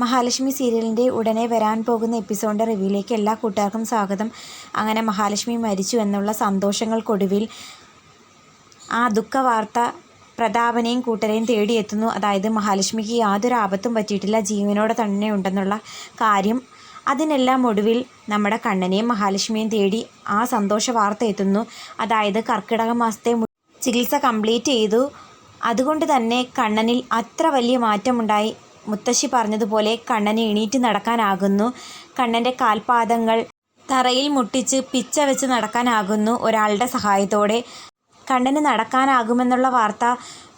മഹാലക്ഷ്മി സീരിയലിന്റെ ഉടനെ വരാൻ പോകുന്ന എപ്പിസോഡിന്റെ റിവ്യൂയിലേക്ക് എല്ലാ കൂട്ടുകാർക്കും സ്വാഗതം. അങ്ങനെ മഹാലക്ഷ്മി മരിച്ചു എന്നുള്ള സന്തോഷങ്ങൾക്കൊടുവിൽ ആ ദുഃഖവാർത്ത പ്രതാപനെയും കൂട്ടരെയും തേടിയെത്തുന്നു. അതായത് മഹാലക്ഷ്മിക്ക് യാതൊരു ആപത്തും പറ്റിയിട്ടില്ല. ജീവനോട് തന്നെ ഉണ്ടെന്നുള്ള കാര്യം. അതിനെല്ലാം ഒടുവിൽ നമ്മുടെ കണ്ണനെയും മഹാലക്ഷ്മിയും തേടി ആ സന്തോഷ വാർത്ത എത്തുന്നു. അതായത് കർക്കിടക മാസത്തെ ചികിത്സ കംപ്ലീറ്റ് ചെയ്തു. അതുകൊണ്ട് തന്നെ കണ്ണനിൽ അത്ര വലിയ മാറ്റമുണ്ടായി. മുത്തശ്ശി പറഞ്ഞതുപോലെ കണ്ണന് എണീറ്റ് നടക്കാനാകുന്നു. കണ്ണന്റെ കാൽപാദങ്ങൾ തറയിൽ മുട്ടിച്ച് പിച്ച വെച്ച് നടക്കാനാകുന്നു ഒരാളുടെ സഹായത്തോടെ. കണ്ണന് നടക്കാനാകുമെന്നുള്ള വാർത്ത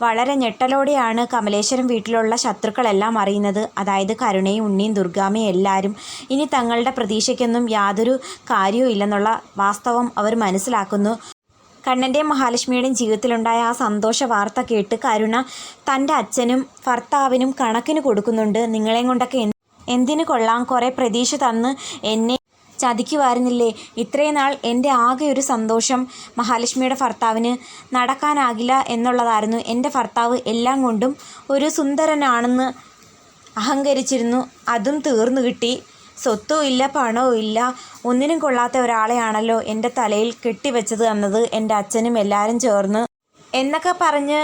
വളരെ ഞെട്ടലോടെയാണ് കമലേശ്വരം വീട്ടിലുള്ള ശത്രുക്കളെല്ലാം അറിയുന്നത്. അതായത് കരുണയും ഉണ്ണിയും ദുർഗാമയും എല്ലാവരും. ഇനി തങ്ങളുടെ പ്രതീക്ഷയ്ക്കൊന്നും യാതൊരു കാര്യവും ഇല്ലെന്നുള്ള വാസ്തവം അവർ മനസ്സിലാക്കുന്നു. കണ്ണന്റെയും മഹാലക്ഷ്മിയുടെയും ജീവിതത്തിലുണ്ടായ ആ സന്തോഷ വാർത്ത കേട്ട് കരുണ തന്റെ അച്ഛനും ഭർത്താവിനും കണക്കിന് കൊടുക്കുന്നുണ്ട്. നിങ്ങളെയും കൊണ്ടൊക്കെ എന്ത് എന്തിനു കൊള്ളാം? കുറേ പ്രതീക്ഷ തന്ന് എന്നെ ചതിക്കുമായിരുന്നില്ലേ ഇത്രയും നാൾ എന്റെ ആകെ ഒരു സന്തോഷം മഹാലക്ഷ്മിയുടെ ഭർത്താവിന് നടക്കാനാകില്ല എന്നുള്ളതായിരുന്നു. എന്റെ ഭർത്താവ് എല്ലാം കൊണ്ടും ഒരു സുന്ദരനാണെന്ന് അഹങ്കരിച്ചിരുന്നു. അതും തീർന്നു കിട്ടി. സ്വത്തും ഇല്ല പണവും ഇല്ല. ഒന്നിനും കൊള്ളാത്ത ഒരാളെയാണല്ലോ എന്റെ തലയിൽ കെട്ടിവെച്ചത് എന്നത് എന്റെ അച്ഛനും എല്ലാവരും ചേർന്ന്. എന്നൊക്കെ പറഞ്ഞ്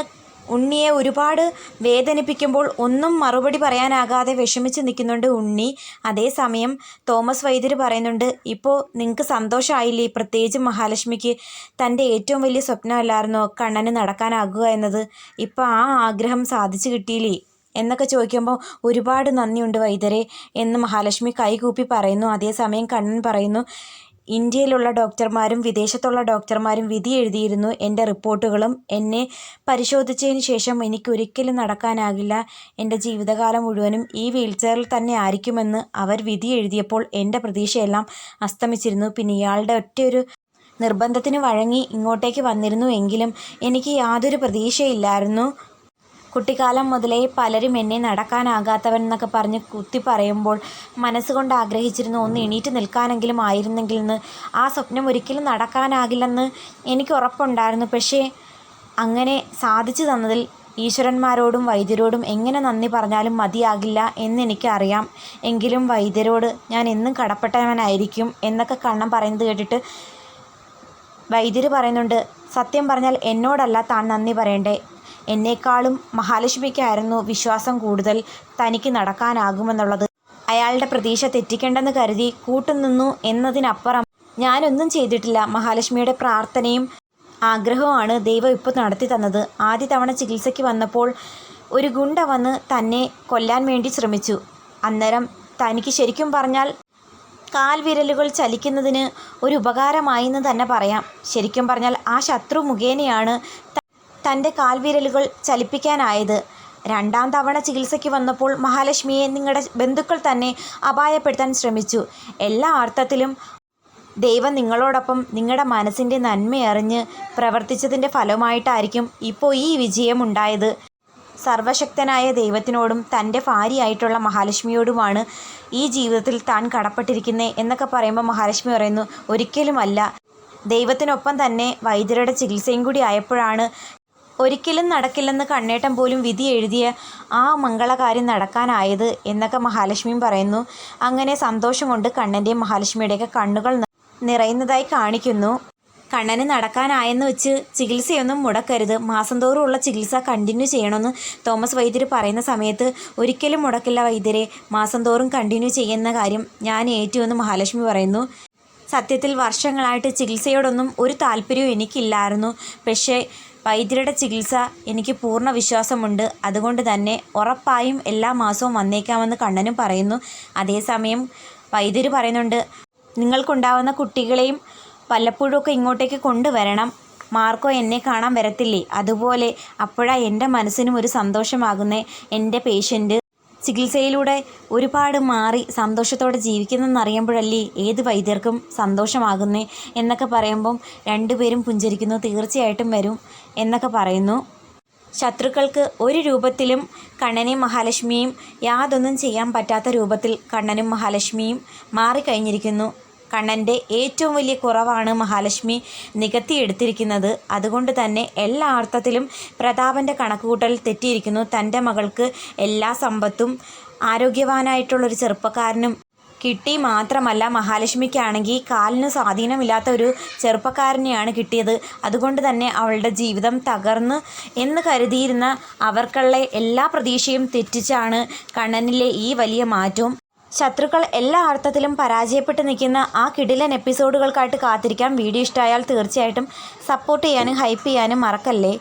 ഉണ്ണിയെ ഒരുപാട് വേദനിപ്പിക്കുമ്പോൾ ഒന്നും മറുപടി പറയാനാകാതെ വിഷമിച്ച് നിൽക്കുന്നുണ്ട് ഉണ്ണി. അതേസമയം തോമസ് വൈദ്യർ പറയുന്നുണ്ട് ഇപ്പോൾ നിങ്ങൾക്ക് സന്തോഷമായില്ലേ പ്രത്യേകിച്ച് മഹാലക്ഷ്മിക്ക്? തന്റെ ഏറ്റവും വലിയ സ്വപ്നമല്ലായിരുന്നോ കണ്ണന് നടക്കാനാകുക എന്നത്? ഇപ്പോൾ ആ ആഗ്രഹം സാധിച്ചു കിട്ടിയില്ലേ? എന്നൊക്കെ ചോദിക്കുമ്പോൾ ഒരുപാട് നന്ദിയുണ്ട് വൈദ്യരെ എന്ന് മഹാലക്ഷ്മി കൈകൂപ്പി പറയുന്നു. അതേസമയം കണ്ണൻ പറയുന്നു ഇന്ത്യയിലുള്ള ഡോക്ടർമാരും വിദേശത്തുള്ള ഡോക്ടർമാരും വിധി എഴുതിയിരുന്നു. എന്റെ റിപ്പോർട്ടുകളും എന്നെ പരിശോധിച്ചതിന് ശേഷം എനിക്ക് ഒരിക്കലും നടക്കാനാകില്ല. എന്റെ ജീവിതകാലം മുഴുവനും ഈ വീൽചെയറിൽ തന്നെ ആയിരിക്കുമെന്ന് അവർ വിധി എഴുതിയപ്പോൾ എന്റെ പ്രതീക്ഷയെല്ലാം അസ്തമിച്ചിരുന്നു. പിന്നെ ഇയാളുടെ ഒറ്റയൊരു നിർബന്ധത്തിന് വഴങ്ങി ഇങ്ങോട്ടേക്ക് വന്നിരുന്നു. എങ്കിലും എനിക്ക് യാതൊരു പ്രതീക്ഷയില്ലായിരുന്നു. കുട്ടിക്കാലം മുതലേ പലരും എന്നെ നടക്കാനാകാത്തവൻ എന്നൊക്കെ പറഞ്ഞ് കുത്തി പറയുമ്പോൾ മനസ്സുകൊണ്ട് ആഗ്രഹിച്ചിരുന്നു ഒന്ന് എണീറ്റ് നിൽക്കാനെങ്കിലും ആയിരുന്നെങ്കിൽ എന്ന്. ആ സ്വപ്നം ഒരിക്കലും നടക്കാനാകില്ലെന്ന് എനിക്ക് ഉറപ്പുണ്ടായിരുന്നു. പക്ഷേ അങ്ങനെ സാധിച്ചു തന്നതിൽ ഈശ്വരന്മാരോടും വൈദ്യരോടും എങ്ങനെ നന്ദി പറഞ്ഞാലും മതിയാകില്ല എന്നെനിക്കറിയാം എങ്കിലും വൈദ്യരോട് ഞാൻ എന്നും കടപ്പെട്ടവനായിരിക്കും എന്നൊക്കെ കണ്ണം പറയുന്നത് കേട്ടിട്ട് വൈദ്യർ പറയുന്നുണ്ട് സത്യം പറഞ്ഞാൽ എന്നോടല്ല താൻ നന്ദി പറയണ്ടേ? എന്നേക്കാളും മഹാലക്ഷ്മിക്കായിരുന്നു വിശ്വാസം കൂടുതൽ തനിക്ക് നടക്കാനാകുമെന്നുള്ളത്. അയാളുടെ പ്രതീക്ഷ തെറ്റിക്കേണ്ടെന്ന് കരുതി കൂട്ടുനിന്നു എന്നതിനപ്പുറം ഞാനൊന്നും ചെയ്തിട്ടില്ല. മഹാലക്ഷ്മിയുടെ പ്രാർത്ഥനയും ആഗ്രഹവുമാണ് ദൈവം ഇപ്പോൾ നടത്തി തന്നത്. ആദ്യ തവണ ചികിത്സയ്ക്ക് വന്നപ്പോൾ ഒരു ഗുണ്ട വന്ന് തന്നെ കൊല്ലാൻ വേണ്ടി ശ്രമിച്ചു. അന്നേരം തനിക്ക് ശരിക്കും പറഞ്ഞാൽ കാൽവിരലുകൾ ചലിക്കുന്നതിന് ഒരു ഉപകാരമായി എന്ന് തന്നെ പറയാം. ശരിക്കും പറഞ്ഞാൽ ആ ശത്രു മുഖേനയാണ് തന്റെ കാൽവിരലുകൾ ചലിപ്പിക്കാനായത്. രണ്ടാം തവണ ചികിത്സയ്ക്ക് വന്നപ്പോൾ മഹാലക്ഷ്മിയെ നിങ്ങളുടെ ബന്ധുക്കൾ തന്നെ അപായപ്പെടുത്താൻ ശ്രമിച്ചു. എല്ലാ അർത്ഥത്തിലും ദൈവം നിങ്ങളോടൊപ്പം നിങ്ങളുടെ മനസ്സിന്റെ നന്മയറിഞ്ഞ് പ്രവർത്തിച്ചതിന്റെ ഫലമായിട്ടായിരിക്കും ഇപ്പോൾ ഈ വിജയം ഉണ്ടായത്. സർവശക്തനായ ദൈവത്തിനോടും തന്റെ ഭാര്യയായിട്ടുള്ള മഹാലക്ഷ്മിയോടുമാണ് ഈ ജീവിതത്തിൽ താൻ കടപ്പെട്ടിരിക്കുന്നത് എന്നൊക്കെ പറയുമ്പോൾ മഹാലക്ഷ്മി പറയുന്നു ഒരിക്കലുമല്ല. ദൈവത്തിനൊപ്പം തന്നെ വൈദ്യരുടെ ചികിത്സയും കൂടി ആയപ്പോഴാണ് ഒരിക്കലും നടക്കില്ലെന്ന് കണ്ണേട്ടൻ പോലും വിധി എഴുതിയ ആ മംഗളകാര്യം നടക്കാനായത് എന്നൊക്കെ മഹാലക്ഷ്മിയും പറയുന്നു. അങ്ങനെ സന്തോഷം കൊണ്ട് കണ്ണന്റെയും മഹാലക്ഷ്മിയുടെയൊക്കെ കണ്ണുകൾ നിറയുന്നതായി കാണിക്കുന്നു. കണ്ണന് നടക്കാനായെന്ന് വെച്ച് ചികിത്സയൊന്നും മുടക്കരുത്. മാസം തോറുമുള്ള ചികിത്സ കണ്ടിന്യൂ ചെയ്യണമെന്ന് തോമസ് വൈദ്യർ പറയുന്ന സമയത്ത് ഒരിക്കലും മുടക്കില്ല വൈദ്യരെ. മാസം തോറും കണ്ടിന്യൂ ചെയ്യുന്ന കാര്യം ഞാൻ ഏറ്റുമെന്ന് മഹാലക്ഷ്മി പറയുന്നു. സത്യത്തിൽ വർഷങ്ങളായിട്ട് ചികിത്സയോടൊന്നും ഒരു താല്പര്യവും എനിക്കില്ലായിരുന്നു. പക്ഷേ വൈദ്യരുടെ ചികിത്സ എനിക്ക് പൂർണ വിശ്വാസമുണ്ട്. അതുകൊണ്ട് തന്നെ ഉറപ്പായും എല്ലാ മാസവും വന്നേക്കാമെന്ന് കണ്ണനും പറയുന്നു. അതേസമയം വൈദ്യർ പറയുന്നുണ്ട് നിങ്ങൾക്കുണ്ടാവുന്ന കുട്ടികളെയും വല്ലപ്പോഴുമൊക്കെ ഇങ്ങോട്ടേക്ക് കൊണ്ടുവരണം. മാർക്കോ എന്നെ കാണാൻ വരത്തില്ലേ? അതുപോലെ അപ്പോഴാ എന്റെ മനസ്സിനും ഒരു സന്തോഷമാകുന്നേ. എന്റെ പേഷ്യന്റ് ചികിത്സയിലൂടെ ഒരുപാട് മാറി സന്തോഷത്തോടെ ജീവിക്കുന്നെന്നറിയുമ്പോഴല്ലേ ഏത് വൈദ്യർക്കും സന്തോഷമാകുന്നേ എന്നൊക്കെ പറയുമ്പം രണ്ടുപേരും പുഞ്ചരിക്കുന്നു തീർച്ചയായിട്ടും വരും എന്നൊക്കെ പറയുന്നു. ശത്രുക്കൾക്ക് ഒരു രൂപത്തിലും കണ്ണനെയും മഹാലക്ഷ്മിയും യാതൊന്നും ചെയ്യാൻ പറ്റാത്ത രൂപത്തിൽ കണ്ണനും മഹാലക്ഷ്മിയും മാറിക്കഴിഞ്ഞിരിക്കുന്നു. കണ്ണന്റെ ഏറ്റവും വലിയ കുറവാണ് മഹാലക്ഷ്മി നികത്തിയെടുത്തിരിക്കുന്നത് അതുകൊണ്ട് തന്നെ എല്ലാ അർത്ഥത്തിലും പ്രതാപന്റെ കണക്കുകൂട്ടൽ തെറ്റിയിരിക്കുന്നു. തന്റെ മകൾക്ക് എല്ലാ സമ്പത്തും ആരോഗ്യവാനായിട്ടുള്ളൊരു ചെറുപ്പക്കാരനും കിട്ടി മാത്രമല്ല മഹാലക്ഷ്മിക്കാണെങ്കിൽ കാലിന് സ്വാധീനമില്ലാത്ത ഒരു ചെറുപ്പക്കാരനെയാണ് കിട്ടിയത്. അതുകൊണ്ട് തന്നെ അവളുടെ ജീവിതം തകർന്ന് എന്ന് കരുതിയിരുന്ന അവർക്കുള്ള എല്ലാ പ്രതീക്ഷയും തെറ്റിച്ചാണ് കണ്ണനിലെ ഈ വലിയ മാറ്റവും ശത്രുക്കൾ എല്ലാ അർത്ഥത്തിലും പരാജയപ്പെട്ട് നിൽക്കുന്ന ആ കിടിലൻ എപ്പിസോഡുകൾക്കായിട്ട് കാത്തിരിക്കാം. വീഡിയോ ഇഷ്ടമായാൽ തീർച്ചയായിട്ടും സപ്പോർട്ട് ചെയ്യാനും ഹൈപ്പ് ചെയ്യാനും മറക്കല്ലേ?